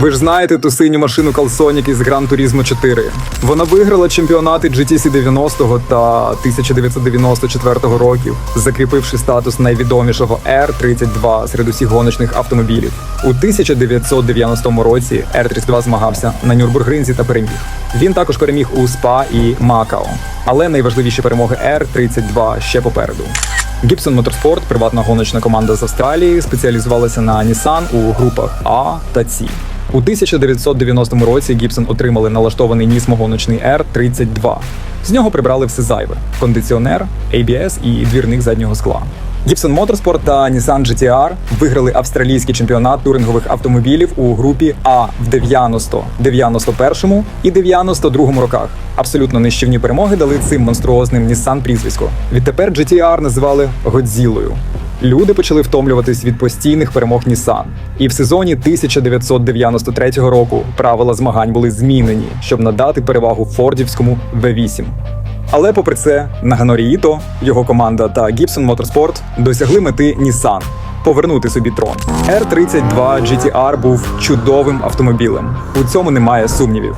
Ви ж знаєте ту синю машину Калсонік із Gran Turismo 4. Вона виграла чемпіонати GTC 90 та 1994 років, закріпивши статус найвідомішого R32 серед усіх гоночних автомобілів. У 1990 році R32 змагався на Нюрбургринзі та переміг. Він також переміг у СПА і Макао. Але найважливіші перемоги R32 ще попереду. Gibson Motorsport, приватна гоночна команда з Австралії, спеціалізувалася на Nissan у групах А та С. У 1990 році Gibson отримали налаштований нісмогоночний R32. З нього прибрали все зайве: кондиціонер, ABS і двірник заднього скла. Gibson Motorsport та Nissan GT-R виграли австралійський чемпіонат турингових автомобілів у групі А в 90, 91 і 92 роках. Абсолютно нищівні перемоги дали цим монструозним Nissan прізвисько. Відтепер GT-R називали Годзілою. Люди почали втомлюватись від постійних перемог Nissan. І в сезоні 1993 року правила змагань були змінені, щоб надати перевагу фордівському V8. Але попри це, Наганорі Іто, його команда та Gibson Motorsport досягли мети Nissan – повернути собі трон. R32 GTR був чудовим автомобілем. У цьому немає сумнівів.